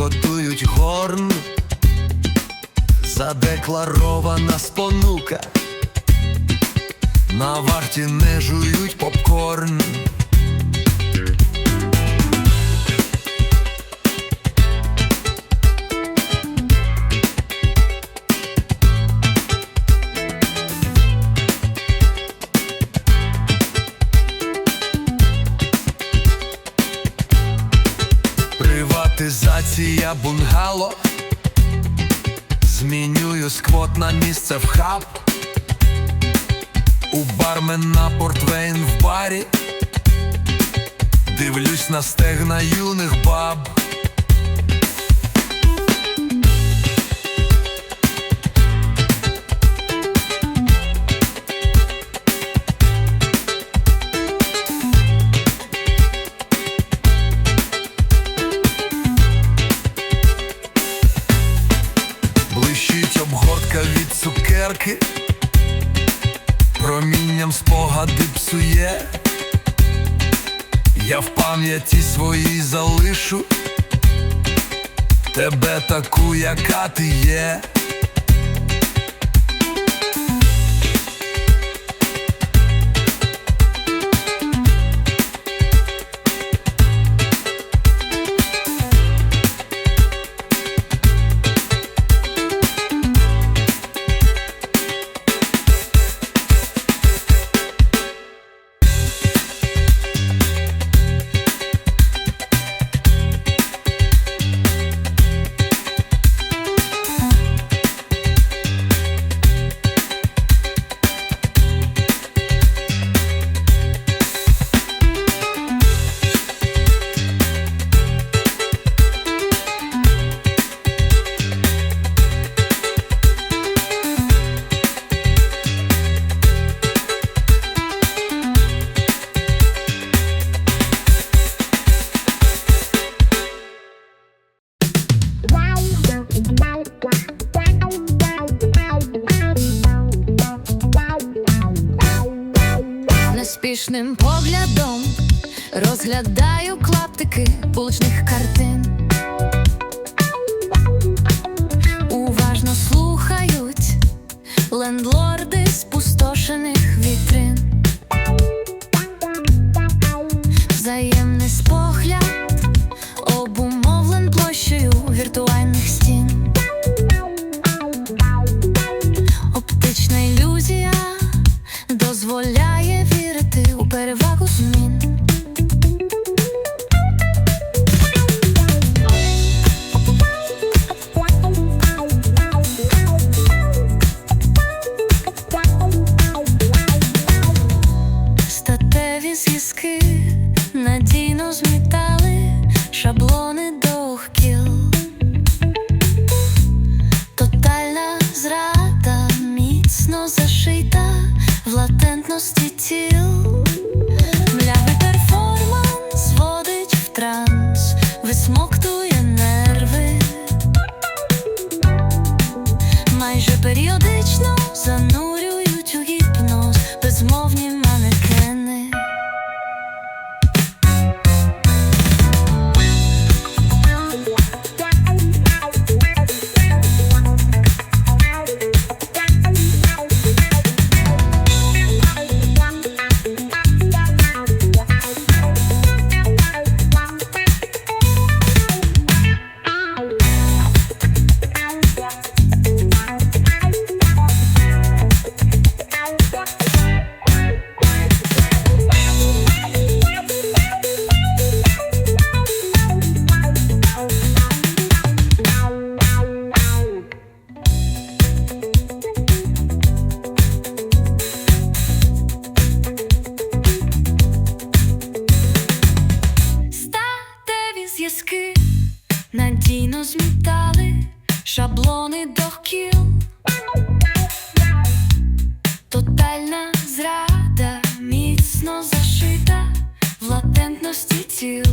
готують горн, задекларована спонука, на варті не жують попкорн. Бунгало Змінюю сквот на місце в хаб. У бармена портвейн в барі. Дивлюсь на стегна юних баб Блищить обгортка від цукерки, промінням спогади псує. Я в пам'яті своїй залишу тебе таку, яка ти є. Неспішним поглядом розглядаю клаптики вуличних картин. Надійно змітали шаблони довкіл. Тотальна зрада міцно зашита в латентності тіл. Млявий перформанс водить в транс, висмоктує нерви. Майже періодично занурюють міцно в латентності тіл.